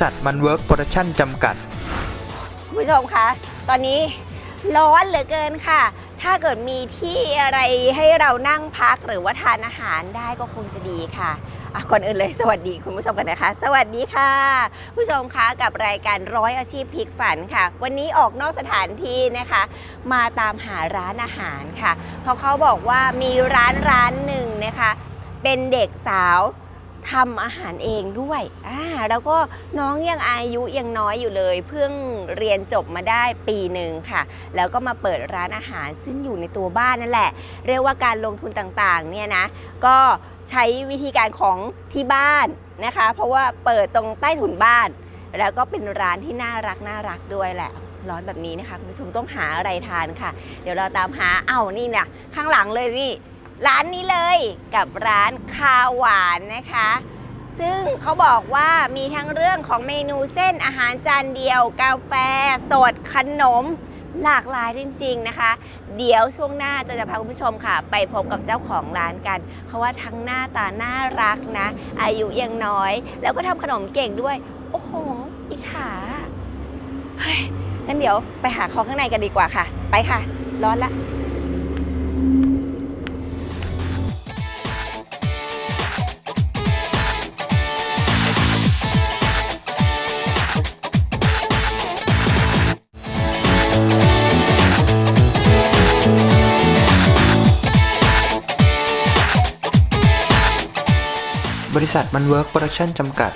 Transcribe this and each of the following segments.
ษัทมันเวิร์กโปรดักชั่นจำกัด คุณผู้ชมคะตอนนี้ร้อนเหลือเกินค่ะ ถ้าเกิดมีที่อะไรให้เรานั่งพักหรือว่าทานอาหารได้ก็คงจะดีค่ะอะก่อนอื่นเลยสวัสดีคุณผู้ชมกันนะคะ สวัสดีค่ะ ผู้ชมคะกับรายการร้อยอาชีพพลิกฝันค่ะ วันนี้ออกนอกสถานที่นะคะ มาตามหาร้านอาหารค่ะ เพราะเขาบอกว่ามีร้านร้านหนึ่งนะคะ เป็นเด็กสาว ทำอาหารเองด้วยอ่าแล้วก็น้องยังอายุยังน้อยอยู่เลย เพิ่งเรียนจบมาได้ปีหนึ่งค่ะ แล้วก็มาเปิดร้านอาหารซึ่งอยู่ในตัวบ้านนั่นแหละ เรียกว่าการลงทุนต่างๆเนี่ยนะ ก็ใช้วิธีการของที่บ้านนะคะ เพราะว่าเปิดตรงใต้ถุนบ้าน แล้วก็เป็นร้านที่น่ารักน่ารักด้วยแหละร้อนแบบนี้นะคะคุณผู้ชมต้องหาอะไรทานค่ะ เดี๋ยวเราตามหาเอ้านี่นะข้างหลังเลยนี่ ร้านนี้เลยกับร้านคาหวานนะคะ ซึ่งเขาบอกว่ามีทั้งเรื่องของเมนูเส้นอาหารจานเดียว กาแฟ สดขนม หลากหลายจริง ๆนะคะ เดี๋ยวช่วงหน้าจะจะพาคุณผู้ชมค่ะ ไปพบกับเจ้าของร้านกันเพราว่าทั้งหน้าตาน่ารักนะ อายุยังน้อย แล้วก็ทำขนมเก่งด้วย โอ้โหอิจฉาเฮ้ยงั้นเดี๋ยวไปหาของข้างในกันดีกว่าค่ะ ไปค่ะ ร้อนละ บริษัทมันเวิร์กโปรดักชั่นจำกัด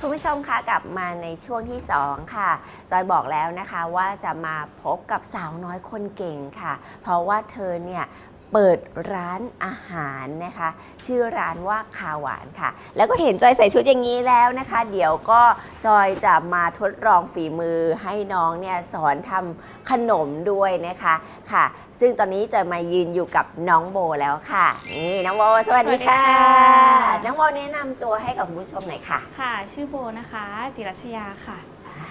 คุณผู้ชมคะกลับมาในช่วงที่ 2 ค่ะ จอยบอกแล้วนะคะว่าจะมาพบกับสาวน้อยคนเก่งค่ะ เพราะว่าเธอเนี่ย เปิดร้านอาหารนะคะ ชื่อร้านว่าคาหวานค่ะ แล้วก็เห็นจอยใส่ชุดอย่างนี้แล้วนะคะ เดี๋ยวก็จอยจะมาทดลองฝีมือให้น้องเนี่ยสอนทำขนมด้วยนะคะค่ะ ซึ่งตอนนี้จะมายืนอยู่กับน้องโบแล้วค่ะ นี่น้องโบสวัสดีค่ะ สวัสดีค่ะ น้องโบแนะนำตัวให้กับคุณผู้ชมหน่อยค่ะค่ะ ชื่อโบนะคะ จิรัชยาค่ะ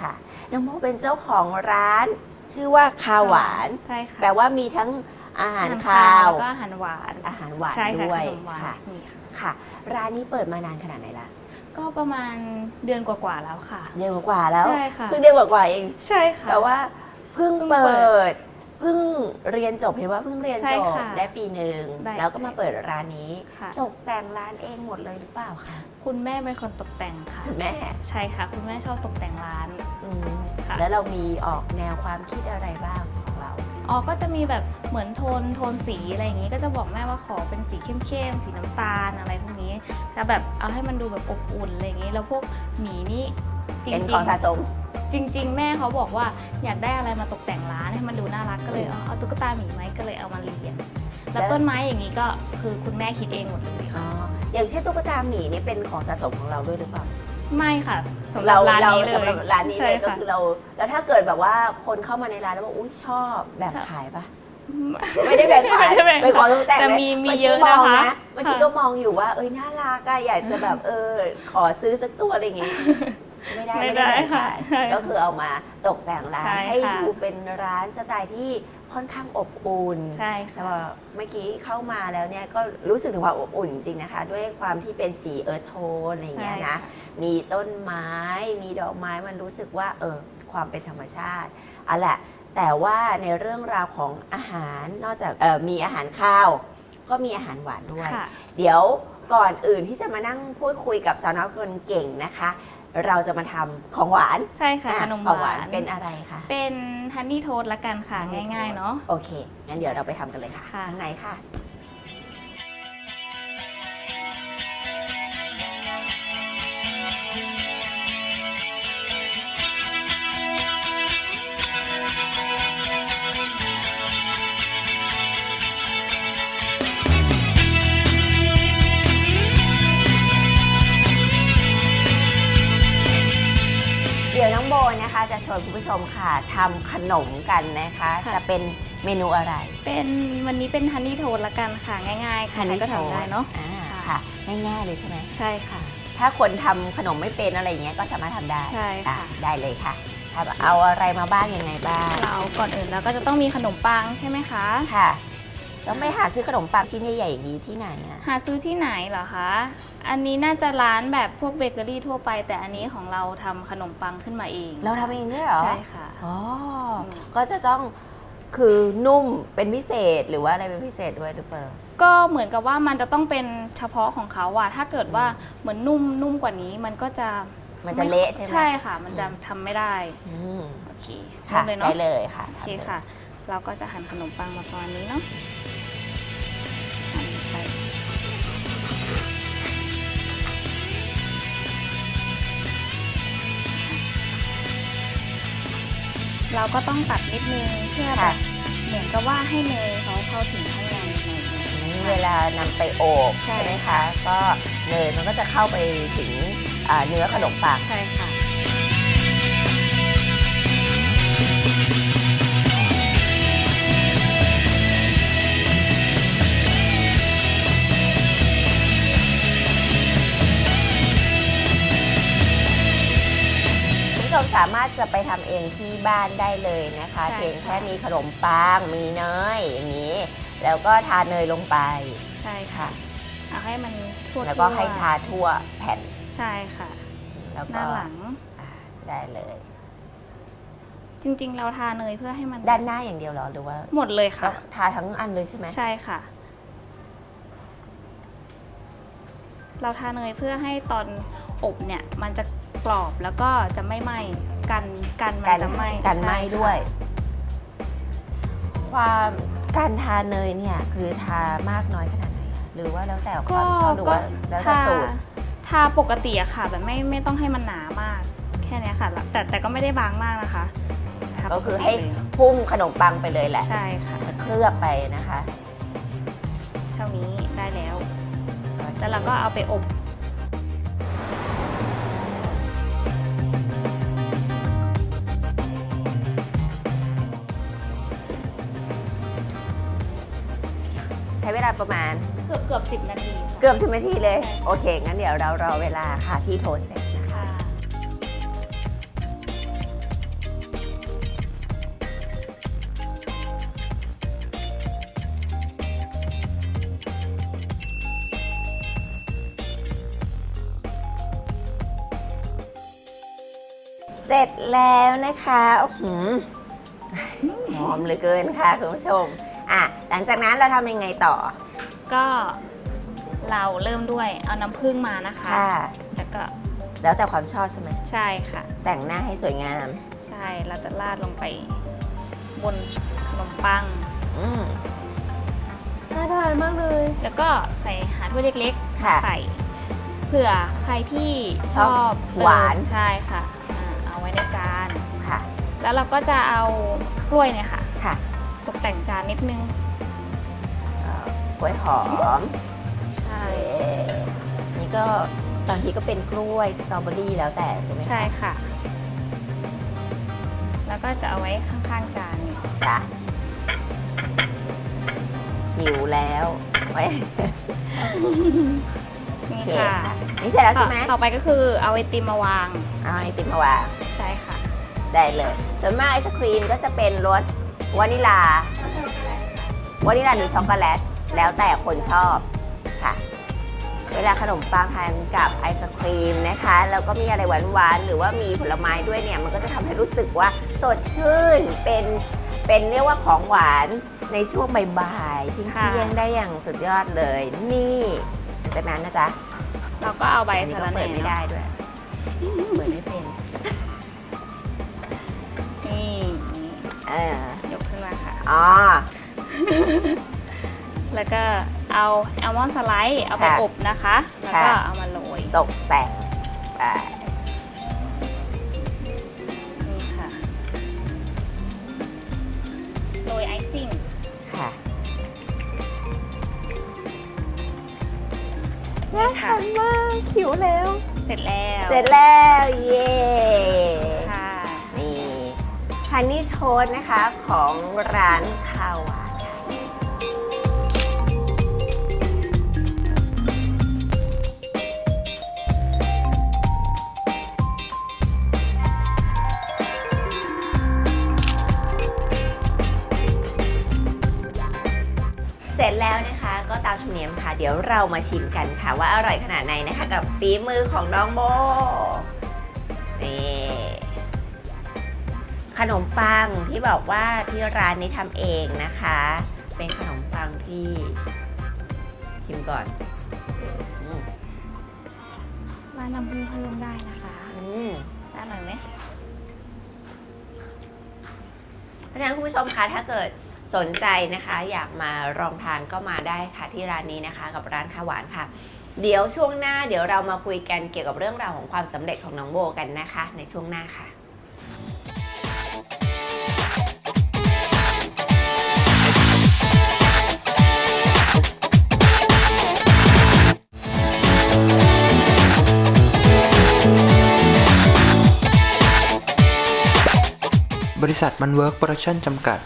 ค่ะ น้องโมเป็นเจ้าของร้าน ชื่อว่าคาวหวาน ใช่ค่ะ แปลว่ามีทั้ง อาหารอาคาวแล้วก็อาหารหวานอาหารหวานใช่ค่ะด้วขยนมหวานค่ะมีค่ะ ค่ะ ร้านนี้เปิดมานานขนาดไหนละก็ประมาณเดือนกว่าๆแล้วค่ะ เดือนกว่าๆแล้วใช่ค่ะเพิ่งเดือนกว่าๆเองใช่ค่ะแปลว่าเพิ่งเพิ่งเปิเปิดเพิ่งเรียนจบเห็นว่าเพิ่งเรียนใช่จบค่ะได้ปีหนึ่งได้แล้วก็มาใช่เปิดร้านนี้ค่ะตกแต่งร้านเองหมดเลยหรือเปล่าคะคุณแม่เป็นคนตกแต่งค่ะคุณแม่ใช่ค่ะ คุณแม่ชอบตกแต่งร้านอืมค่ะแล้วเรามีออกแนวความคิดอะไรบ้างข องเราอ๋อก็จะมีแบบเหมือนโทนโทนสีอะไรอย่างนี้ก็จะบอกแม่ว่าขอเป็นสีเข้มๆสีน้ำตาลอะไรพวกนี้แต่แบบเอาให้มันดูแบบอบอุ่นอะไรอย่างนี้ แล้วพวกหมีนี่จริเป็นงของสะสม ๆจริง ๆ แม่เขาบอกว่าอยากได้อะไรมาตกแต่งร้านให้มันดูน่ารักก็เลยเอาเอาตุ๊กตาหมีไหมก็เลยเอามาเรียงแล้แล้วว ต้นไม้อย่างนี้ก็คือคุณแม่คิดเองหมดเลยอ๋อค่ะอย่างเช่นตุ๊กตาหมีนี่เป็นของสะสมของเราด้วยหรือเปล่า ไม่ค่ะสำหรัเราบร้านเรานี้เลยสำหรับร้านนี้เลยใช่ก็ค่ะคือเรา แล้วถ้าเกิดแบบว่าคนเข้ามาในร้านแล้วบอกอุ้ยชอบแบบใช่ขายปะไม่ได้แบ่งขายไม่ได้แบ่งเป็นของตกแต่งแต่เลยมีมีมื่กี้เยอะมงนะคะเมื่อกี้ค่ะก็มองอยู่ว่า เอ้ยน่ารักอะอยากจะแบบเออขอซื้อสักตัวอะไรอย่างงี้ไม่ได้ไม่ไม่ได้ได้แบ่งค่ะขายใช่ก็คือเอามาตกแต่งร้านใช่ให้ค่ะดูเป็นร้านสไตล์ที่ ค่อนข้างอบอุ่นใช่แต่ค่ะว่าเมื่อกี้เข้ามาแล้วเนี่ยก็รู้สึกถึงความอบอุ่นจริงนะคะ ด้วยความที่เป็นสีเอิร์ธโทนอะไรอย่างเงี้ยใช่นะค่ะมีต้นไม้มีดอกไม้มันรู้สึกว่าเออความเป็นธรรมชาติเอาแหละแต่ว่าในเรื่องราวของอาหารนอกจากเออมีอาหารข้าว ก็มีอาหารหวานด้วยค่ะเดี๋ยวก่อนอื่นที่จะมานั่งพูดคุยกับสาวน้อยคนเก่งนะคะ เราจะมาทำของหวานใช่ค่ะอ่ขนมของหหวาวานนเป็นอะไรคะเป็นฮันนี่โทสละกันค่ะ ง่ายๆ เนาะ โอเคงั้นเดี๋ยวเราไปทำกันเลยค่ะค่ะ ข้างในค่ะ วนคุณผู้ชมค่ะทำขนมกันนะคะ ค่ะ จะเป็นเมนูอะไรเป็นวันนี้เป็นฮันนี่โทนละกันค่ะง่ายๆค่ะใครก็ทำได้เนาะ อ่าค่ะค่ะ ง่ายๆเลยใช่ไหมใช่ค่ะ ถ้าคนทำขนมไม่เป็นอะไรอย่างเงี้ยก็สามารถทำได้ใช่ค่ะ อ่ได้เลยค่ะทำเอาอะไรมาบ้างยังไงบ้างเราก่อนอื่นเราก็จะต้องมีขนมปังใช่ไหมคะ ค่ะ แล้วไม่หาซื้อขนมปังชิ้นใหญ่ๆอย่างนี้ที่ไหนอะหาซื้อที่ไหนเหรอคะ อันนี้น่าจะร้านแบบพวกเบเกอรี่ทั่วไป แต่อันนี้ของเราทำขนมปังขึ้นมาเอง เราทำเองด้วยเหรอใช่ค่ะ อ๋ออม ก็จะต้องคือนุ่มเป็นพิเศษหรือว่าอะไรเป็นพิเศษด้วยหรือเปล่า ก็เหมือนกับว่ามันจะต้องเป็นเฉพาะของเขาอะถ้าเกิดว่าเหมือนนุ่มนุ่มกว่านี้ มันก็จะมันจะเละใช่ไหม ใช่ค่ะ มันจะทำไม่ได้ อืมโอเคค่ะ เริ่มเลยเนาะได้เลยค่ะโอเคค่ะ เราก็จะหั่นขนมปังมาประมาณนี้เนาะหั่ เราก็ต้องตัดนิดนึงเพื่อแบค่ะ บเหมือนกับว่าให้เนยเขาเข้าถึงข้างในหน่อยนึงอืมเวลานำไปโอบใช่ ใช่ไหมคะ ก็เนยมันก็จะเข้าไปถึงอ่าเนื้อขนมปัง ใช่ค่ะ สามารถจะไปทำเองที่บ้านได้เลยนะคะ ใช่เพียงค่ะแค่มีขนมปังมีเนยอย่างนี้ แล้วก็ทาเนยลงไปใช่ค่ะเอาให้มันทั่วๆแล้วก็ให้ทาทั่วแผ่นใช่ค่ะ แล้วหก็น้าหลัง อ่าได้เลย จริงๆ เราทาเนยเพื่อให้มันด้านหน้าอย่างเดียวเหรอหรือว่าหมดเลยค่ะ ทาทั้งอันเลยใช่ไหมใช่ค่ะ เราทาเนยเพื่อให้ตอนอบเนี่ย มันจะ กรอบแล้วก็จะไม่ไหม้กันกันมันกันจะไหม้กันไหม้ใช่ค่ะด้วย ความการทาเนยเนี่ยคือทามากน้อยขนาดไหนอะหรือว่าแล้วแต่คก็วามชอบหรือว่าแล้วแต่ทาสูตร ทาปกติอะค่ะ แบบไม่ไม่ต้องให้มันหนามาก แค่เนี้ยค่ะแล้วแต่แต่ก็ไม่ได้บางมากนะคะทาก็คือปติให้เลยพุ่งขนมปังไปเลยแหละใช่ค่ะเคลือบไปนะคะ เท่านี้ได้แล้ว แล้วเราก็เอาไปอบ ช้เวลาประมาณเกือบเกือบสิบนาทีเกือบสิบนาทีเลยใช่โอเค งั้นเดี๋ยวเรารอเวลาค่ะที่โทรเสร็จนะคะค่ะเสร็จแล้วนะคะอื้อหือหอมเหลือเกินค่ะคุณผู้ชมอะ หลังจากนั้นเราทำยังไงต่อ ก็เราเริ่มด้วยเอาน้ำผึ้งมานะคะ ค่ะ แล้วก็แล้วแต่ความชอบใช่ไหม ใช่ค่ะ แต่งหน้าให้สวยงาม ใช่เราจะราดลงไปบนขนมปัง อืม น่าทานมากเลย แล้วก็ใส่หาถ้วยเล็กๆค่ะใส่ เผื่อใครที่ชชอบอบหวาน เติมใช่ค่ะอ่าเอาไว้ในจาน ค่ะ แล้วเราก็จะเอากล้วยเนี่ยค่ะ ค่ะ ตกแต่งจานนิดนึงเอ่อ กล้วยหอม ใช่เอ่อนี่ก็บางทีก็เป็นกล้วยสตรอเบอรี่แล้วแต่ใช่ไหมคะใช่ค่ะ แล้วก็จะเอาไว้ข้างๆจานนี่จ้ะหิวแล้วไว้ นี่โอเค ค่ะค่ะนี่เสร็จแล้วใช่ไหมต่อไปก็คือเอาไอติมมาวาง เอาไอติมมาวางใช่ค่ะ ได้เลย ส่วนมากไอศครีมก็จะเป็นรสวานิลาวานิลาหรือช็อกโกแลต แล้วแต่คนชอบค่ะ เวลาขนมปังทานกับไอศครีมนะคะแล้วก็มีอะไรหวานๆหรือว่ามีผลไม้ด้วยเนี่ยมันก็จะทำให้รู้สึกว่าสดชื่นเป็นเป็นเรียกว่าของหวานในช่วงบ่ายๆที่ค่ะเที่ยงได้อย่างสุดยอดเลย นี่จากนั้นนะจ๊ะเราก็เอาใบอันนี้สะก็ระแหเปิน่ดไม่ได้ด้วยเปิดไม่เป็นนี่เออยกขึ้นมาค่ะอ๋อ แล้วก็เอาแอลมอนด์สไลด์เอาไปค่ะอบนะคะ แล้วก็ค่ะ เอามาโรยตกแต่งไปนี่ค่ะโรยไอซิ่ง ค่ะนี่ค่ะมากหิวแล้ว เสร็จแล้วเสร็จแล้ว เย้ค่ะ นี่ฮันนี่โทสนะคะของร้าน เนียมค่ะ เดี๋ยวเรามาชิมกันค่ะ ว่าอร่อยขนาดไหนนะคะ กับฝีมือของน้องโบนี่ขนมปังที่บอกว่าที่ร้านนี้ทำเองนะคะ เป็นขนมปังที่ชิมก่อนอืมร้านน้ำผึ้งเพิ่มได้นะคะอืมได้หน่อยไหมเพราะฉะนั้นคุณผู้ชมคะถ้าเกิด สนใจนะคะ อยากมาลองทานก็มาได้ค่ะที่ร้านนี้นะคะ กับร้านข้าวหวานค่ะ เดี๋ยวช่วงหน้าเดี๋ยวเรามาคุยกันเกี่ยวกับเรื่องราวของความสำเร็จของน้องโบกันนะคะ ในช่วงหน้าค่ะบริษัทมันเวิร์กโปรดักชั่นจำกัด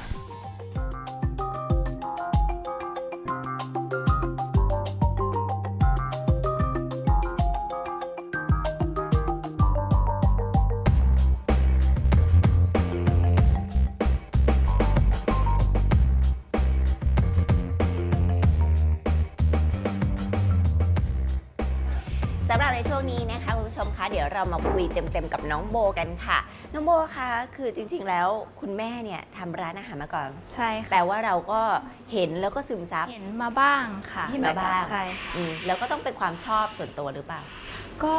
น้องโบกันค่ะ น้องโบคะคือจริง ๆ แล้วคุณแม่เนี่ยทำร้านอาหารมาก่อนใช่ค่ะแต่ว่าเราก็เห็นแล้วก็ซึมซับ เห็นมาบ้างค่ะเห็นมาบ้าง ใช่ค่ะอืมแล้วก็ต้องเป็นความชอบส่วนตัวหรือเปล่า ก็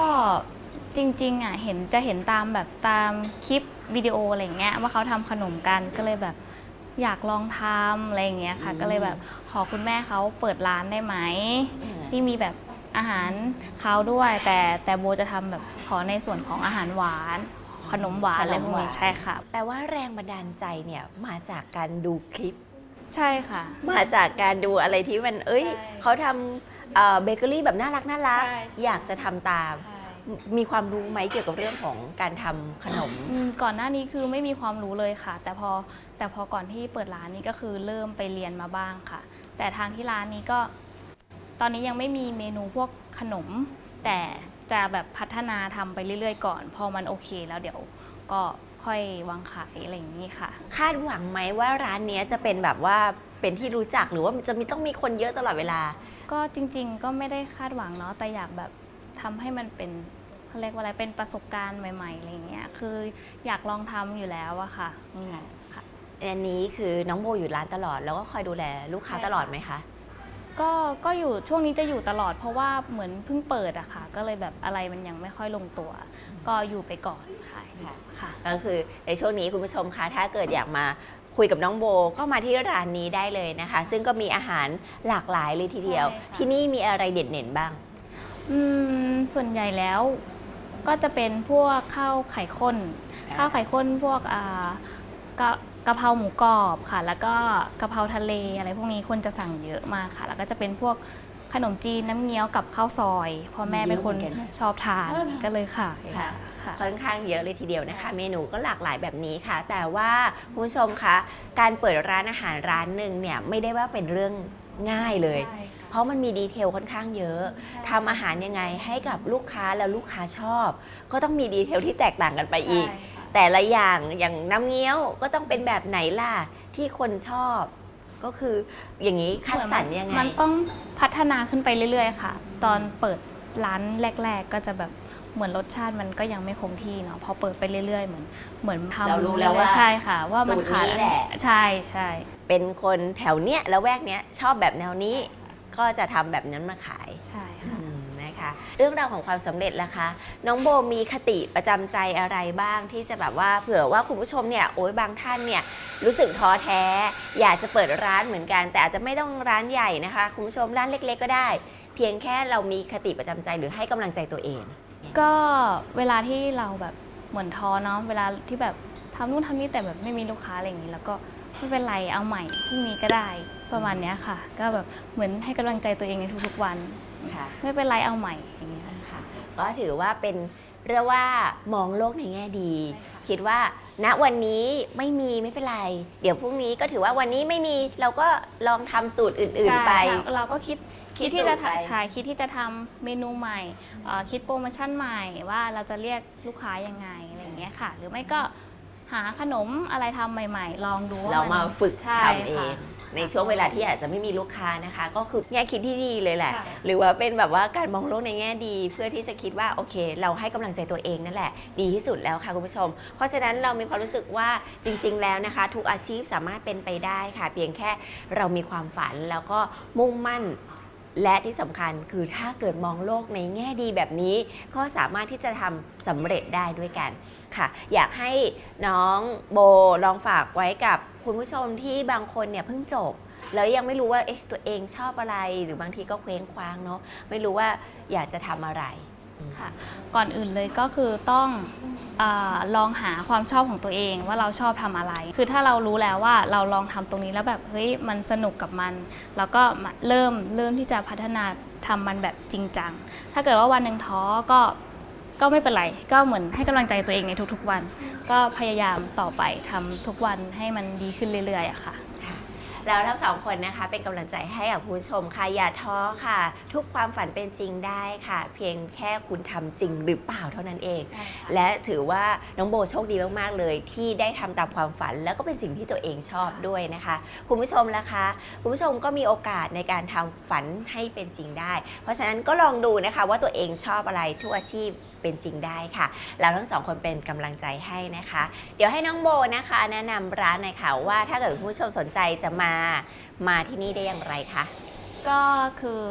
จริง ๆ อะ เห็นจะเห็นตามแบบตามคลิปวิดีโออะไรอย่างเงี้ยว่าเขาทำขนมกันก็เลยแบบอยากลองทำอะไรอย่างเงี้ยค่ะ อืม ก็เลยแบบขอคุณแม่เขาเปิดร้านได้ไหม ที่มีแบบ อาหารคาวด้วย แต่แต่โบจะทำแบบขอในส่วนของอาหารหวาน ขนมหวานอะไรพวกนี้ใช่ค่ะ แปลว่าแรงบันดาลใจเนี่ยมาจากการดูคลิป ใช่ค่ะ มาจากการดูอะไรที่มัน เอ้ย ใช่เขาทำเอ่อเบเกอรี่แบบน่ารักน่ารัก ใช่ อยากจะทำตาม มีความรู้ไหมเกี่ยวกับเรื่องของการทำขนม อืมก่อนหน้านี้คือไม่มีความรู้เลยค่ะ แต่พอแต่พอก่อนที่เปิดร้านนี้ก็คือเริ่มไปเรียนมาบ้างค่ะ แต่ทางที่ร้านนี้ก็ ตอนนี้ยังไม่มีเมนูพวกขนม แต่จะแบบพัฒนาทำไปเรื่อยๆ ก่อน พอมันโอเคแล้วเดี๋ยวก็ค่อยวางขายอะไรอย่างนี้ค่ะ คาดหวังไหมว่าร้านเนี้ยจะเป็นแบบว่าเป็นที่รู้จักหรือว่ามันจะมีต้องมีคนเยอะตลอดเวลา ก็จริง ๆ ก็ไม่ได้คาดหวังเนาะแต่อยากแบบทำให้มันเป็นเขาเรียกว่าอะไรเป็นประสบการณ์ใหม่ๆอะไรอย่างเงี้ยคืออยากลองทำอยู่แล้วอะค่ะอืมค่ะ อันนี้คือน้องโบอยู่ร้านตลอดแล้วก็คอยดูแลลูกค้าใช่ค่ะ ตลอดไหมคะ ก็ก็อยู่ช่วงนี้จะอยู่ตลอดเพราะว่าเหมือนเพิ่งเปิดอะค่ะ ก็เลยแบบอะไรมันยังไม่ค่อยลงตัว ก็อยู่ไปก่อนค่ะค่ะ ค่ะ ก็คือในช่วงนี้คุณผู้ชมคะถ้าเกิดอยากมาคุยกับน้องโบก็มาที่ร้านนี้ได้เลยนะคะ ซึ่งก็มีอาหารหลากหลายเลยทีเดียว ใช่ค่ะ ที่นี่มีอะไรเด่นๆบ้าง อืมส่วนใหญ่แล้วก็จะเป็นพวกข้าวไข่ข้น อ่า ข้าวไข่ข้นพวกอ่ากะ กะเพราหมูกรอบค่ะ แล้วก็กะเพราทะเลอะไรพวกนี้คนจะสั่งเยอะมากค่ะ แล้วก็จะเป็นพวกขนมจีนน้ำเงี้ยวกับข้าวซอยเพ่อแม่เป็นคนเยอะเหมือนกันนะชอบทานก็เลยขายค่ะค่ะค่อนข้างเยอะเลยทีเดียวนะคะ เมนูก็หลากหลายแบบนี้ค่ะ แต่ว่าคุณผู้ชมคะการเปิดร้านอาหารร้านหนึ่งเนี่ยไม่ได้ว่าเป็นเรื่องง่ายเลย เพราะมันมีดีเทลค่อนข้างเยอะทำอาหารยังไงให้กับลูกค้าแล้วลูกค้าชอบ ก็ต้องมีดีเทลที่แตกต่างกันไปอีก แต่ละอย่างอย่างน้ำเงี้ยวก็ต้องเป็นแบบไหนล่ะที่คนชอบ ก็คืออย่างนี้คัดสรรยังไง มันต้องพัฒนาขึ้นไปเรื่อย ๆ ค่ะ ตอนเปิดร้านแรก ๆ ก็จะแบบเหมือนรสชาติมันก็ยังไม่คงที่เนาะพอเปิดไปเรื่อยๆ เหมือนเหมือนทำเรารู้แล้วว่าใช่ค่ะ ว่ามันสูตรขาดนี้แหละ ใช่ใช่เป็นคนแถวเนี้ยแล้วแวกเนี้ยชอบแบบแนวนี้ ก็จะทำแบบนั้นมาขาย ใช่ค่ะ อืมนะคะ เรื่องราวของความสำเร็จล่ะคะ น้องโบมีคติประจำใจอะไรบ้างที่จะแบบว่าเผื่อว่าคุณผู้ชมเนี่ยโอ้ยบางท่านเนี่ยรู้สึกท้อแท้ อยากจะเปิดร้านเหมือนกัน แต่อาจจะไม่ต้องร้านใหญ่นะคะ คุณผู้ชมร้านเล็ก ๆ ก็ได้ เพียงแค่เรามีคติประจำใจหรือให้กำลังใจตัวเอง ก็เวลาที่เราแบบเหมือนท้อเนาะเวลาที่แบบทำนู่นทำนี่แต่แบบไม่มีลูกค้าอะไรอย่างนี้ แล้วก็ไม่เป็นไรเอาใหม่พรุ่งนี้ก็ได้ประมาณเนี้ยค่ะ ก็แบบเหมือนให้กำลังใจตัวเองในทุกๆวัน ค่ะ ไม่เป็นไรเอาใหม่อย่างเงี้ยค่ะ ก็ถือว่าเป็นเรียกว่ามองโลกในแง่ดีใช่ค่ะคิดว่าณวันนี้ไม่มีไม่เป็นไร เดี๋ยวพรุ่งนี้ก็ถือว่าวันนี้ไม่มีเราก็ลองทำสูตรอื่น ๆ ไป ใช่ค่ะเราก็คิดคิคิดดที่จะสูตรไปทำใช่คิดที่จะทำเมนูใหม่เอ่อคิดโปรโมชั่นใหม่ว่าเราจะเรียกลูกค้ายังไงอะไรอย่างเงี้ยค่ะ หรือไม่ก็หาขนมอะไรทำใหม่ ๆ ลองดูว่เรามาฝึกใช่ทำเอค่ะ ง ในช่วงเวลาที่อาจจะไม่มีลูกค้านะคะ ก็คือแง่คิดที่ดีเลยแหละค่ะหรือว่าเป็นแบบว่าการมองโลกในแง่ดี เพื่อที่จะคิดว่าโอเค เราให้กำลังใจตัวเองนั่นแหละ ดีที่สุดแล้วค่ะคุณผู้ชม เพราะฉะนั้นเรามีความรู้สึกว่าจริง ๆ แล้วนะคะ ทุกอาชีพสามารถเป็นไปได้ค่ะ เพียงแค่เรามีความฝันแล้วก็มุ่งมั่นและที่สำคัญคือถ้าเกิดมองโลกในแง่ดีแบบนี้ ก็สามารถที่จะทำสำเร็จได้ด้วยกันค่ะ อยากให้น้องโบลองฝากไว้กับ คุณผู้ชมที่บางคนเนี่ยเพิ่งจบ แล้วยังไม่รู้ว่าเอ๊ะตัวเองชอบอะไรหรือบางทีก็เคว้งคว้างเนาะไม่รู้ว่าอยากจะทำอะไร ค่ะก่อนอื่นเลยก็คือต้องอลองหาความชอบของตัวเองว่าเราชอบทำอะไร คือถ้าเรารู้แล้วว่าเราลองทำตรงนี้แล้วแบบเฮ้ยมันสนุกกับมัน แล้วก็มาเริ่มเริ่มที่จะพัฒนาทำมันแบบจริงจัง ถ้าเกิดว่าวันหนึ่งท้อก็ ก็ไม่เป็นไร ก็เหมือนให้กำลังใจตัวเองในทุกๆวัน ก็พยายามต่อไปทำทุกวันให้มันดีขึ้นเรื่อยๆอะค่ะ แล้วทั้งสองคนนะคะเป็นกำลังใจให้กับคุณผู้ชมค่ะอย่าท้อค่ะ ทุกความฝันเป็นจริงได้ค่ะ เพียงแค่คุณทำจริงหรือเปล่าเท่านั้นเอง และถือว่าน้องโบโชคดีมาก ๆ เลยที่ได้ทำตามความฝัน แล้วก็เป็นสิ่งที่ตัวเองชอบด้วยนะคะ คุณผู้ชมล่ะคะคุณผู้ชมก็มีโอกาสในการทำฝันให้เป็นจริงได้ เพราะฉะนั้นก็ลองดูนะคะว่าตัวเองชอบอะไรทุกอาชีพ เป็นจริงได้ค่ะเราทั้งสองคนเป็นกำลังใจให้นะคะ เดี๋ยวให้น้องโบนะคะ แนะนำร้านหน่อยค่ะว่าถ้าเกิดคุณผู้ชมสนใจจะมามาที่นี่ได้อย่างไรคะ ก็คือ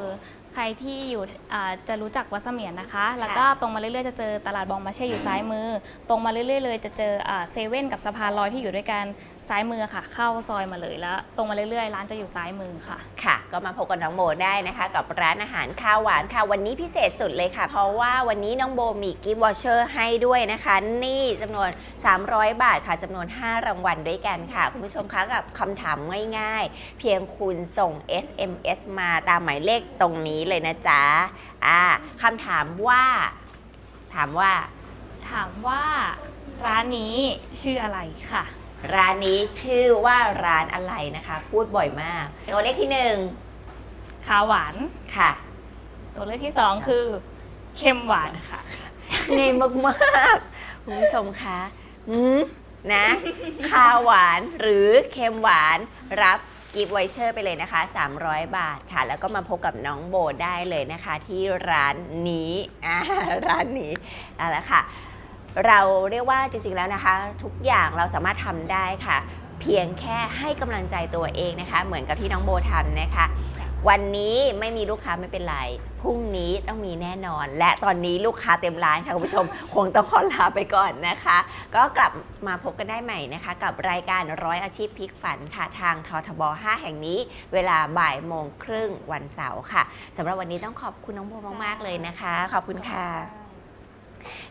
ใครที่อยู่อ่าจะรู้จักวัดเสมียนนะคะ แล้วก็ตรงมาเรื่อยๆจะเจอตลาดบองมาเช่อยู่ซ้ายมือ ตรงมาเรื่อยๆเลยจะเจออ่าเซเว่นกับสะพานลอยที่อยู่ด้วยกันซ้ายมือค่ะ เข้าซอยมาเลยแล้ว ตรงมาเรื่อยๆ ร้านจะอยู่ซ้ายมือค่ะ ค่ะ ก็มาพบกับน้องโบได้นะคะ กับร้านอาหารข้าวหวานค่ะ วันนี้พิเศษสุดเลยค่ะ เพราะว่าวันนี้น้องโบมีกิฟต์วอเชอร์ให้ด้วยนะคะ นี่จำนวน 300 บาทค่ะจำนวน 5 รางวัลด้วยกันค่ะ คุณผู้ชมคะกับคำถามง่ายๆ เพียงคุณส่ง SMS มาตามหมายเลขตรงนี้เลยนะจ๊ะอ่าคำถามว่า ถามว่า ถามว่าร้านนี้ชื่ออะไรค่ะ ร้านนี้ชื่อว่าร้านอะไรนะคะ พูดบ่อยมาก ตัวเลขที่หนึ่งขาวหวาน ค่ะ ตัวเลือกที่สองคือเค็มหวานค่ะ เนมมากๆคุณผู้ชมคะอืมนะคาวหวานหรือเค็มหวานรับกิฟต์ไวเชอร์ไปเลยนะคะ 300 บาทค่ะ แล้วก็มาพบกับน้องโบได้เลยนะคะ ที่ร้านนี้อ่าร้านนี้เอาละค่ะ เราเรียกว่าจริงๆแล้วนะคะ ทุกอย่างเราสามารถทำได้ค่ะ เพียงแค่ให้กำลังใจตัวเองนะคะ เหมือนกับที่น้องโบทำนะคะ วันนี้ไม่มีลูกค้าไม่เป็นไร พรุ่งนี้ต้องมีแน่นอน และตอนนี้ลูกค้าเต็มร้านค่ะคุณผู้ชม คงต้องขอลาไปก่อนนะคะ ก็กลับมาพบกันได้ใหม่นะคะ กับรายการร้อยอาชีพพลิกฝันค่ะ ทางททบ 5 แห่งนี้ เวลาบ่ายโมงครึ่งวันเสาร์ค่ะสำหรับวันนี้ต้องขอบคุณน้องโบมากๆเลยนะคะ ขอบคุณค่ะ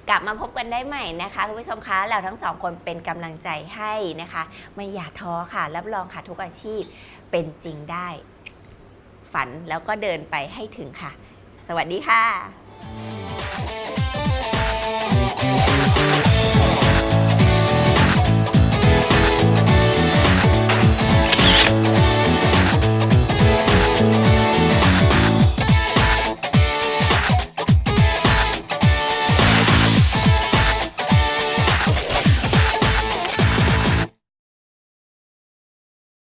กลับมาพบกันได้ใหม่นะคะคุณผู้ชมคะเราทั้งสองคนเป็นกำลังใจให้นะคะ ไม่อย่าท้อค่ะ รับรองค่ะทุกอาชีพเป็นจริงได้ ฝันแล้วก็เดินไปให้ถึงค่ะ สวัสดีค่ะ